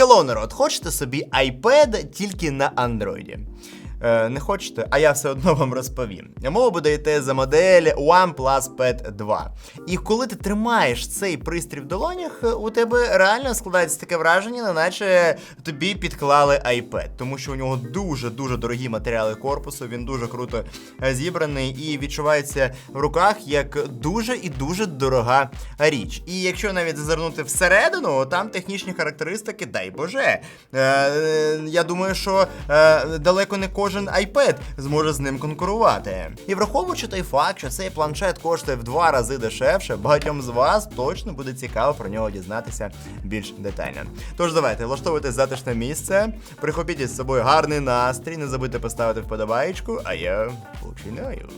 Hello, народ, хочете собі iPad тільки на Android? Е, не хочете, а я все одно вам розповім. Мова буде йти за модель OnePlus Pad 2. І коли ти тримаєш цей пристрій в долонях, у тебе реально складається таке враження, наче тобі підклали iPad, тому що у нього дуже-дуже дорогі матеріали корпусу, він дуже круто е, зібраний і відчувається в руках як дуже і дуже дорога річ. І якщо навіть зазирнути всередину, там технічні характеристики, дай Боже. Е, я думаю, що е, далеко не кожен iPad зможе з ним конкурувати. І враховуючи той факт, що цей планшет коштує в два рази дешевше, багатьом з вас точно буде цікаво про нього дізнатися більш детально. Тож давайте влаштовуйте затишне місце, прихопіть із собою гарний настрій, не забудьте поставити вподобаєчку, а я починаю.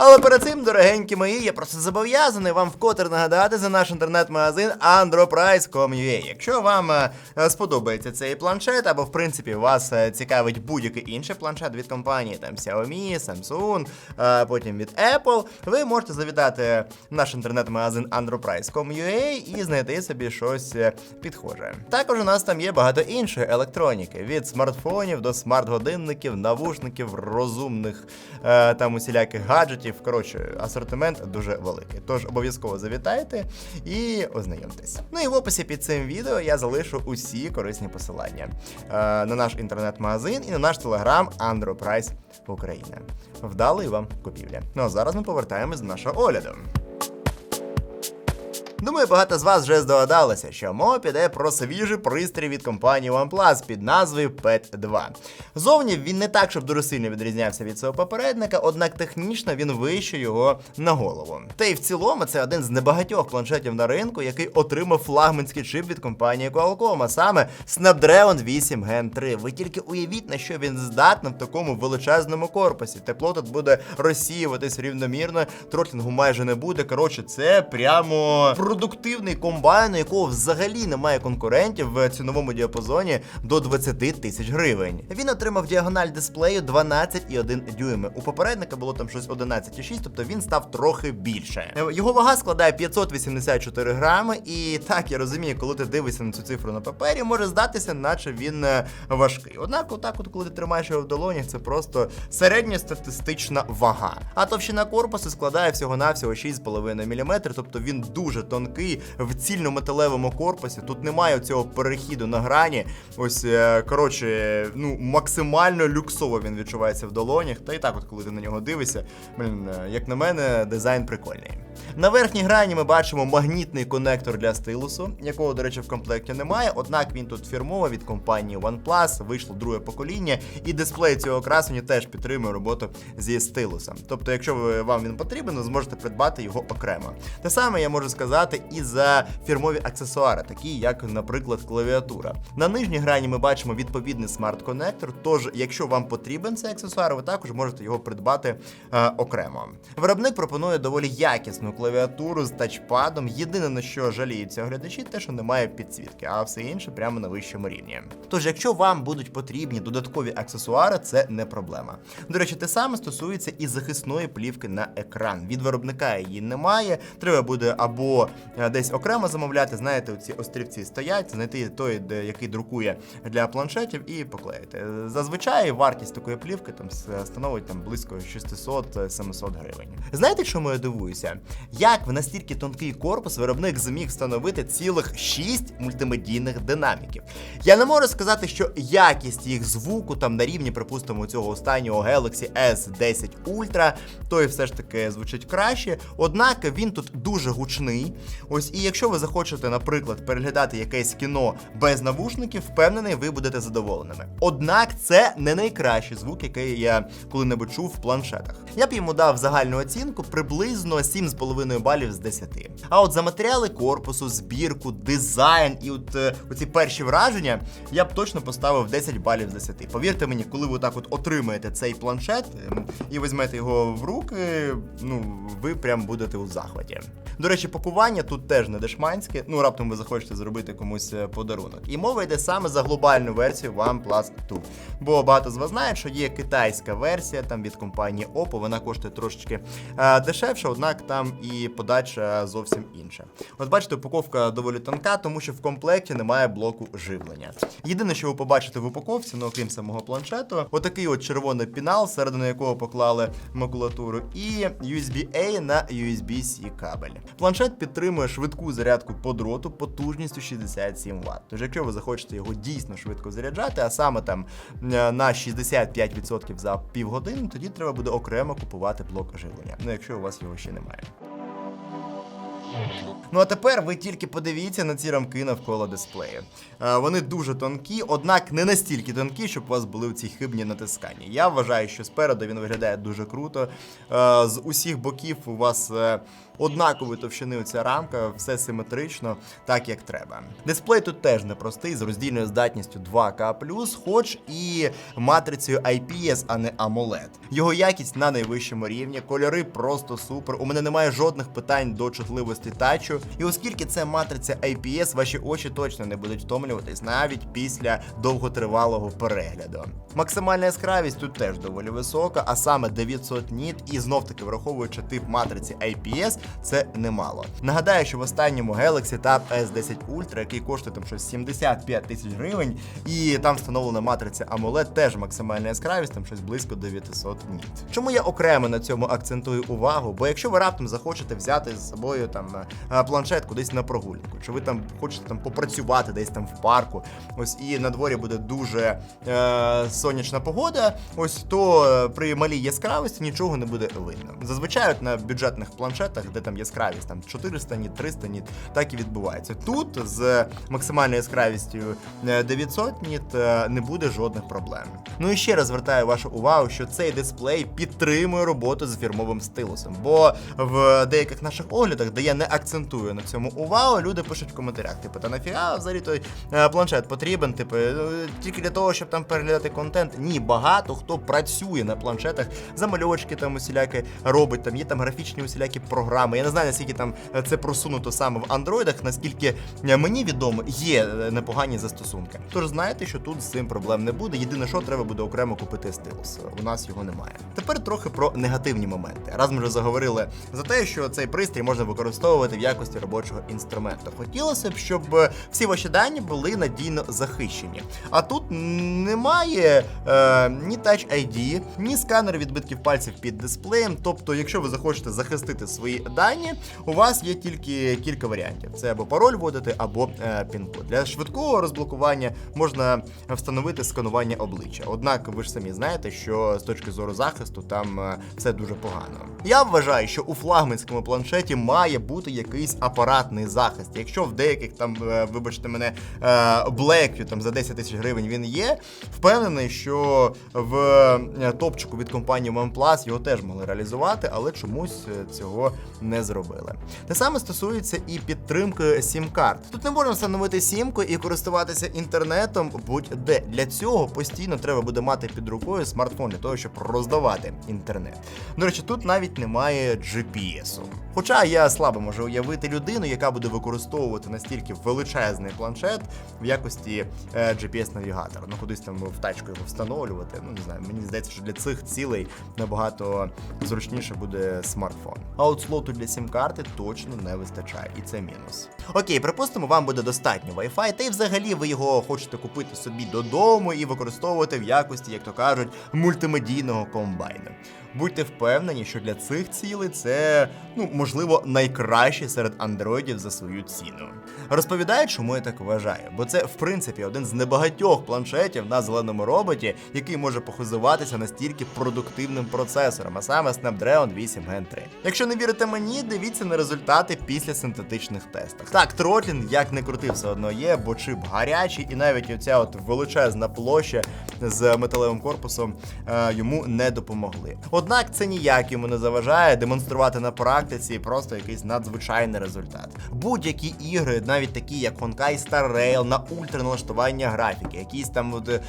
Але перед цим, дорогенькі мої, я просто зобов'язаний вам вкотре нагадати за наш інтернет-магазин androprice.com.ua. Якщо вам е, сподобається цей планшет, або в принципі вас е, цікавить будь-який інший планшет від компанії, там Xiaomi, Samsung, е, потім від Apple, ви можете завітати в наш інтернет-магазин androprice.com.ua і знайти собі щось е, підхоже. Також у нас там є багато іншої електроніки: від смартфонів до смарт-годинників, навушників, розумних е, там усіляких гаджетів. Коротше, асортимент дуже великий. Тож обов'язково завітайте і ознайомтесь. Ну і в описі під цим відео я залишу усі корисні посилання е, на наш інтернет-магазин і на наш телеграм Андропрайс Україна. Вдалої вам купівля. Ну а зараз ми повертаємось до нашого огляду. Думаю, багато з вас вже здогадалися, що мова піде про свіжий пристрій від компанії OnePlus під назвою Pad 2. Зовні він не так, щоб дуже сильно відрізнявся від свого попередника, однак технічно він вище його на голову. Та й в цілому це один з небагатьох планшетів на ринку, який отримав флагманський чип від компанії Qualcomm, а саме Snapdragon 8 Gen 3. Ви тільки уявіть, на що він здатний в такому величезному корпусі. Тепло тут буде розсіюватись рівномірно, тротлінгу майже не буде. Коротше, це прямо продуктивний комбайн, у якого взагалі немає конкурентів в ціновому діапазоні до 20 тисяч гривень. Він отримав діагональ дисплею 12,1 дюйми. У попередника було там щось 11,6, тобто він став трохи більше. Його вага складає 584 грами, і так я розумію, коли ти дивишся на цю цифру на папері, може здатися, наче він е, важкий. Однак, отак, от коли ти тримаєш його в долонях, це просто середньостатистична вага. А товщина корпусу складає всього-навсього 6,5 мм, тобто він дуже тонкий в цільно-металевому корпусі. Тут немає цього перехіду на грані. Ось, е, коротше, ну, максимально люксово він відчувається в долонях. Та і так, от коли ти на нього дивишся, е, як на мене, дизайн прикольний. На верхній грані ми бачимо магнітний конектор для стилусу, якого, до речі, в комплекті немає. Однак він тут фірмово від компанії OnePlus, вийшло друге покоління, і дисплей цього красення теж підтримує роботу зі стилусом. Тобто, якщо вам він потрібен, ви зможете придбати його окремо. Те саме я можу сказати і за фірмові аксесуари, такі як, наприклад, клавіатура. На нижній грані ми бачимо відповідний смарт-конектор. Тож, якщо вам потрібен цей аксесуар, ви також можете його придбати е, окремо. Виробник пропонує доволі якісну клавіатуру з тачпадом. Єдине на що жаліються оглядачі, те, що немає підсвітки, а все інше прямо на вищому рівні. Тож, якщо вам будуть потрібні додаткові аксесуари, це не проблема. До речі, те саме стосується і захисної плівки на екран. Від виробника її немає. Треба буде або е, десь окремо замовляти. Знаєте, ці острівці стоять, знайти той, який друкує для планшетів, і поклеїти. Зазвичай вартість такої плівки там становить там близько 600-700 гривень. Знаєте, чому я дивуюся? Як в настільки тонкий корпус виробник зміг встановити цілих 6 мультимедійних динаміків? Я не можу сказати, що якість їх звуку там на рівні, припустимо, цього останнього Galaxy S10 Ultra, той все ж таки звучить краще. Однак він тут дуже гучний. Ось і якщо ви захочете, наприклад, переглядати якесь кіно без навушників, впевнений, ви будете задоволеними. Однак це не найкращий звук, який я коли-небудь чув в планшетах. Я б йому дав загальну оцінку приблизно 7,5 балів з 10. А от за матеріали корпусу, збірку, дизайн і от е, оці перші враження я б точно поставив 10 балів з 10. Повірте мені, коли ви так от отримаєте цей планшет ем, і візьмете його в руки, ну ви прям будете у захваті. До речі, пакування тут теж не дешманське. Ну раптом ви захочете зробити комусь е, подарунок. І мова йде саме за глобальну версію OnePlus 2. Бо багато з вас знають, що є китайська версія там від компанії Oppo, вона коштує трошечки е, дешевше, однак там і подача зовсім інша. От бачите, упаковка доволі тонка, тому що в комплекті немає блоку живлення. Єдине, що ви побачите в упаковці, ну окрім самого планшету, отакий от червоний пінал, всередину якого поклали макулатуру, і USB-A на USB-C кабель. Планшет підтримує швидку зарядку по дроту потужністю 67 Вт. Тож, якщо ви захочете його дійсно швидко заряджати, а саме там е, на 65% за півгодини, тоді треба буде окремо купувати блок живлення. Ну, якщо у вас його ще немає. Ну а тепер ви тільки подивіться на ці рамки навколо дисплею. Е, Вони дуже тонкі, однак не настільки тонкі, щоб у вас були ці хибні натискання. Я вважаю, що спереду він виглядає дуже круто. Е, З усіх боків у вас е, однакової товщини оця рамка, все симетрично, так як треба. Дисплей тут теж непростий, з роздільною здатністю 2К, хоч і матрицею IPS, а не AMOLED. Його якість на найвищому рівні, кольори просто супер. У мене немає жодних питань до чутливості тачу. І оскільки це матриця IPS, ваші очі точно не будуть втомлюватись навіть після довготривалого перегляду. Максимальна яскравість тут теж доволі висока, а саме 900 ніт, і знов таки враховуючи тип матриці IPS, це немало. Нагадаю, що в останньому Galaxy Tab S10 Ultra, який коштує там щось 75 тисяч гривень, і там встановлена матриця AMOLED, теж максимальна яскравість, там щось близько 900 ніт. Чому я окремо на цьому акцентую увагу? Бо якщо ви раптом захочете взяти з собою там е, планшет кудись на прогулянку, чи ви там хочете там попрацювати десь там в парку, ось і на дворі буде дуже е, сонячна погода, ось то е, при малій яскравості нічого не буде видно. Зазвичай от на бюджетних планшетах, де там яскравість там 400 ніт, 300 ніт, так і відбувається. Тут з максимальною яскравістю е, 900 ніт е, не буде жодних проблем. Ну і ще раз звертаю вашу увагу, що цей дисплей підтримує роботу з фірмовим стилусом. Бо в деяких наших оглядах, де я не акцентую на цьому увагу, люди пишуть в коментарях: типу, та нафіга взагалі той е, планшет потрібен, типу, е, тільки для того, щоб там переглядати контент. Ні, багато хто працює на планшетах, замальовочки там усілякі робить, там є там графічні усілякі програми. Я не знаю, наскільки там е, це просунуто саме в андроїдах, наскільки е, мені відомо, є е, непогані застосунки. Тож знаєте, що тут з цим проблем не буде. Єдине, що треба буде окремо купити стилус. У нас його немає. Тепер трохи про негативні моменти. Раз ми вже заговорили за те, що цей пристрій можна використовувати в якості робочого інструменту. Хотілося б, щоб всі ваші дані були надійно захищені. А тут немає е, ні Touch ID, ні сканер відбитків пальців під дисплеєм. Тобто, якщо ви захочете захистити свої дані, у вас є тільки кілька варіантів: це або пароль вводити, або е, пін-код. Для швидкого розблокування можна встановити сканування обличчя. Однак ви ж самі знаєте, що з точки зору захисту там е, все дуже погано. Я вважаю, що у флагманському планшеті має бути якийсь апаратний захист. Якщо в деяких там, е, вибачте мене, Blackview там за 10 тисяч гривень він є, впевнений, що в топчику від компанії OnePlus його теж могли реалізувати, але чомусь цього не зробили. Те саме стосується і підтримки сім-карт. Тут не можна встановити сімку і користуватися інтернетом будь-де. Для цього постійно треба буде мати під рукою смартфон для того, щоб роздавати інтернет. До речі, тут навіть немає GPS-у. Хоча я слабо можу уявити людину, яка буде використовувати настільки величезний планшет в якості е, GPS-навігатора. Ну кудись там в тачку його встановлювати. Ну не знаю, мені здається, що для цих цілей набагато зручніше буде смартфон. А от слоту для сім-карти точно не вистачає, і це мінус. Окей, припустимо, вам буде достатньо Wi-Fi, та й взагалі ви його хочете купити собі додому і використовувати в якості, як то кажуть, мультимедійного комбайну. Будьте впевнені, що для цих цілей це, ну, можливо, найкраще серед андроїдів за свою ціну. Розповідаю, чому я так вважаю, бо це, в принципі, один з небагатьох планшетів на зеленому роботі, який може похизуватися настільки продуктивним процесором, а саме Snapdragon 8 Gen 3. Якщо не вірите мені, дивіться на результати після синтетичних тестах. Так, тротлінг, як не крути, все одно є, бо чип гарячий, і навіть оця от величезна площа з металевим корпусом е, йому не допомогли. Однак це ніяк йому не заважає демонструвати на практиці просто якийсь надзвичайний результат. Будь-які ігри, навіть такі як Honkai Star Rail, на ультраналаштування графіки, якісь там от, е,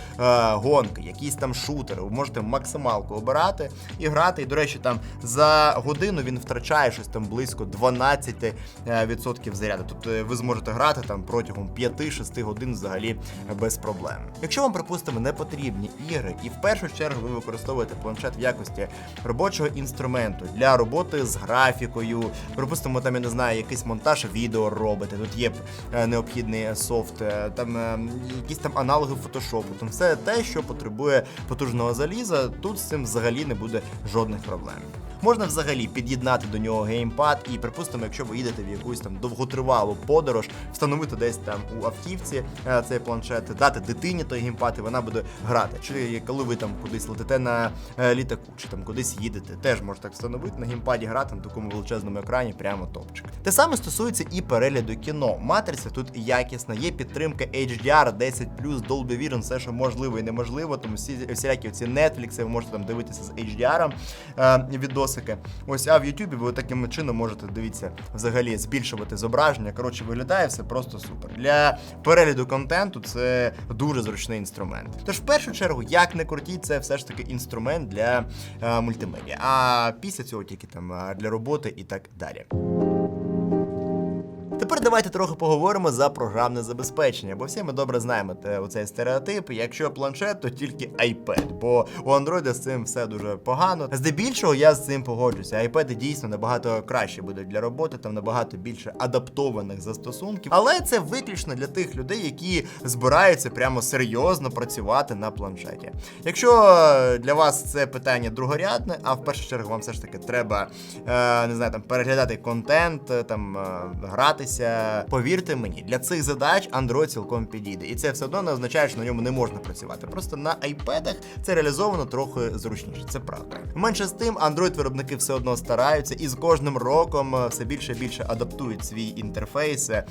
гонки, якісь там шутери, ви можете максималку обирати і грати. І, до речі, там за годину він втрачає щось там близько 12% е, заряду. Тобто ви зможете грати там протягом 5-6 годин взагалі без проблем. Якщо вам, припустимо, не потрібні ігри, і в першу чергу ви використовуєте планшет в якості робочого інструменту для роботи з графікою, припустимо, там я не знаю, якийсь монтаж відео робите. Тут є е, необхідний софт, е, там е, якісь там аналоги фотошопу. Там все те, що потребує потужного заліза. Тут з цим взагалі не буде жодних проблем. Можна взагалі під'єднати до нього геймпад, і припустимо, якщо ви їдете в якусь там довготривалу подорож, встановити десь там у автівці е, цей планшет, дати дитині той геймпад, і вона буде грати. Чи коли ви там кудись летите на е, літаку, чи там кудись їдете, теж можете так встановити на геймпаді грати на такому величезному екрані, прямо топчик. Те саме стосується і перегляду кіно. Матриця тут якісна, є підтримка HDR 10 Dolby Vision, все, що можливо і неможливо. Тому всі всілякі ці Netflix, ви можете там дивитися з HDR е, відосики. Ось, а в Ютубі ви таким чином можете дивіться взагалі збільшувати зображення. Коротше, виглядає все просто супер. Для перегляду контенту це дуже зручний інструмент. Тож, в першу чергу, як не крутіть, це все ж таки інструмент для е, мультимедіа. А після цього тільки там е, для роботи і так далі. Тепер давайте трохи поговоримо за програмне забезпечення, бо всі ми добре знаємо те, оцей стереотип. Якщо планшет, то тільки iPad, бо у Android з цим все дуже погано. Здебільшого я з цим погоджуся. iPad дійсно набагато краще будуть для роботи, там набагато більше адаптованих застосунків. Але це виключно для тих людей, які збираються прямо серйозно працювати на планшеті. Якщо для вас це питання другорядне, а в першу чергу вам все ж таки треба е, не знаю, там переглядати контент, е, там е, гратися. Повірте мені, для цих задач Android цілком підійде. І це все одно не означає, що на ньому не можна працювати. Просто на iPad це реалізовано трохи зручніше. Це правда. Менше з тим, Android виробники все одно стараються і з кожним роком е, все більше і більше адаптують свій інтерфейс е,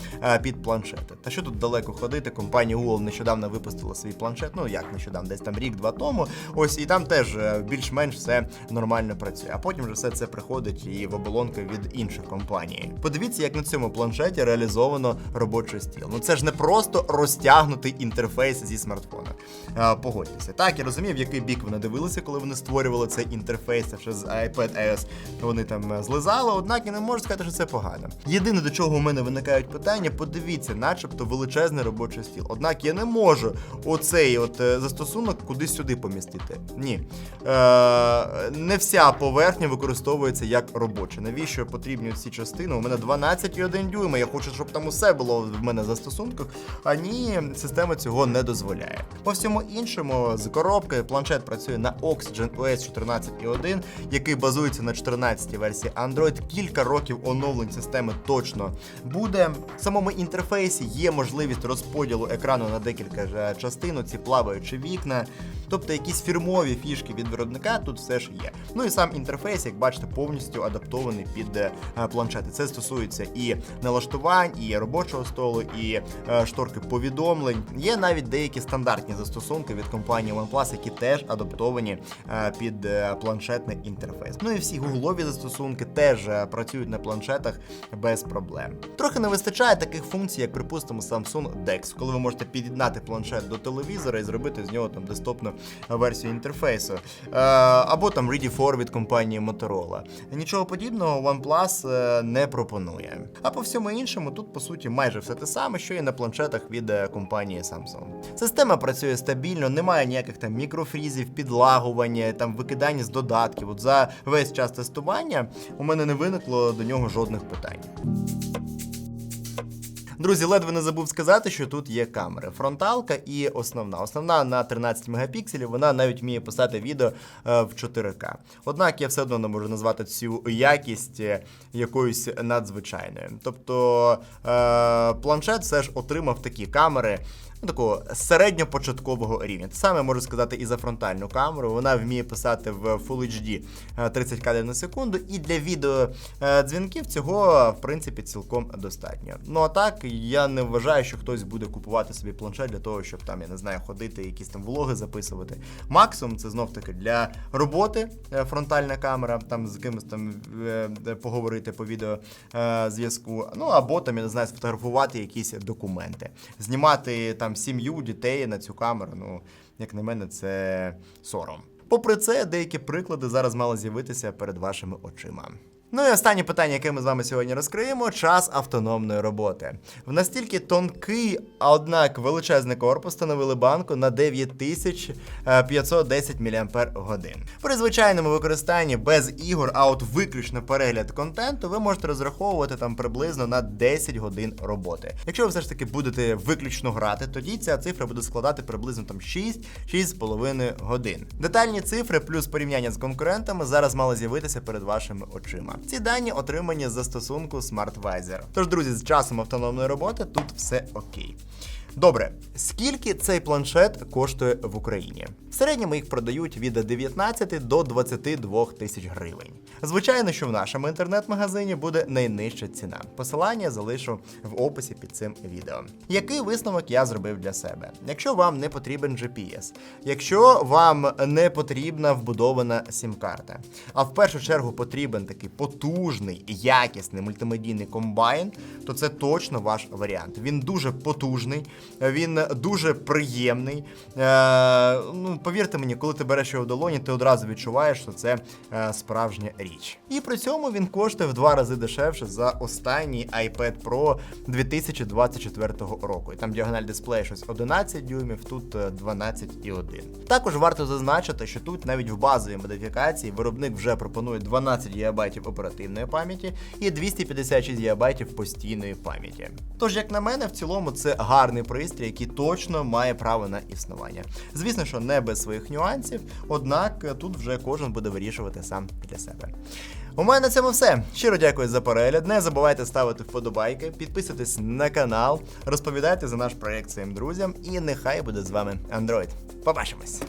під планшети. Та що тут далеко ходити? Компанія Google нещодавно випустила свій планшет. Ну як нещодавно, десь там рік-два тому. Ось і там теж е, більш-менш все нормально працює. А потім вже все це приходить і в оболонки від інших компаній. Подивіться, як на цьому планшеті реалізовано робочий стіл. Ну це ж не просто розтягнутий інтерфейс зі смартфона. А, погодьтеся. Так, я розумію, в який бік вони дивилися, коли вони створювали цей інтерфейс, ще з iPad iOS вони там е, злизали, однак я не можу сказати, що це погано. Єдине, до чого у мене виникають питання, подивіться, начебто величезний робочий стіл. Однак я не можу оцей от е, застосунок кудись сюди помістити. Ні. Е, не вся поверхня використовується як робоча. Навіщо потрібні ці частини? У мене 12,1 дюйма. Я хочу, щоб там усе було в мене за стосунках. А ні, система цього не дозволяє. По всьому іншому, з коробки планшет працює на Oxygen OS 14.1, який базується на 14 версії Android. Кілька років оновлень системи точно буде. В самому інтерфейсі є можливість розподілу екрану на декілька ж частин, ці плаваючі вікна. Тобто якісь фірмові фішки від виробника тут все ж є. Ну і сам інтерфейс, як бачите, повністю адаптований під е, планшети. Це стосується і налаштувань, і робочого столу, і е, шторки повідомлень. Є навіть деякі стандартні застосунки від компанії OnePlus, які теж адаптовані е, під планшетний інтерфейс. Ну і всі гуглові застосунки теж працюють на планшетах без проблем. Трохи не вистачає таких функцій, як припустимо Samsung DeX, коли ви можете під'єднати планшет до телевізора і зробити з нього там десктопну версію інтерфейсу. Е, або там Ready від компанії Motorola. Нічого подібного OnePlus е, не пропонує. А по всьому іншому, тут по суті майже все те саме, що і на планшетах від е, компанії Samsung. Система працює стабільно, немає ніяких там мікрофрізів, підлагування, там викидання з додатків. От за весь час тестування у мене не виникло до нього жодних питань. Друзі, ледве не забув сказати, що тут є камери. Фронталка і основна. Основна на 13 мегапікселів, вона навіть вміє писати відео е, в 4К. Однак я все одно не можу назвати цю якість е, якоюсь надзвичайною. Тобто е, планшет все ж отримав такі камери. Ну, такого середньопочаткового рівня. Те саме можу сказати і за фронтальну камеру. Вона вміє писати в Full HD е, 30 кадрів на секунду, і для відео е, цього, в принципі, цілком достатньо. Ну а так, я не вважаю, що хтось буде купувати собі планшет для того, щоб там, я не знаю, ходити, якісь там влоги записувати. Максимум це знов таки для роботи е, фронтальна камера, там з кимось там е, е, поговорити по відео е, зв'язку. Ну або там, я не знаю, сфотографувати якісь документи, знімати там сім'ю, дітей на цю камеру. Ну, як на мене, це сором. Попри це, деякі приклади зараз мали з'явитися перед вашими очима. Ну і останнє питання, яке ми з вами сьогодні розкриємо: час автономної роботи. В настільки тонкий, а однак величезний корпус встановили банку на 9510 мАч. При звичайному використанні без ігор, а от виключно перегляд контенту, ви можете розраховувати там приблизно на 10 годин роботи. Якщо ви все ж таки будете виключно грати, тоді ця цифра буде складати приблизно там 6-6,5 годин. Детальні цифри плюс порівняння з конкурентами зараз мали з'явитися перед вашими очима. Ці дані отримані з застосунку SmartVisor. Тож, друзі, з часом автономної роботи тут все окей. Добре, скільки цей планшет коштує в Україні? В середньому їх продають від 19 до 22 тисяч гривень. Звичайно, що в нашому інтернет-магазині буде найнижча ціна. Посилання залишу в описі під цим відео. Який висновок я зробив для себе? Якщо вам не потрібен GPS, якщо вам не потрібна вбудована сім-карта, а в першу чергу потрібен такий потужний, якісний мультимедійний комбайн, то це точно ваш варіант. Він дуже потужний, він дуже приємний. Е, ну, повірте мені, коли ти береш його в долоні, ти одразу відчуваєш, що це е, справжня річ. І при цьому він коштує в два рази дешевше за останній iPad Pro 2024 року. І там діагональ дисплею щось 11 дюймів, тут е, 12,1. Також варто зазначити, що тут навіть в базовій модифікації виробник вже пропонує 12 ГБ оперативної пам'яті і 256 ГБ постійної пам'яті. Тож, як на мене, в цілому це гарний пристрій, який точно має право на існування. Звісно, що не без своїх нюансів, однак е, тут вже кожен буде вирішувати сам для себе. У мене на цьому все. Щиро дякую за перегляд. Не забувайте ставити вподобайки, підписуйтесь на канал, розповідайте за наш проект своїм друзям, і нехай буде з вами Android. Побачимось!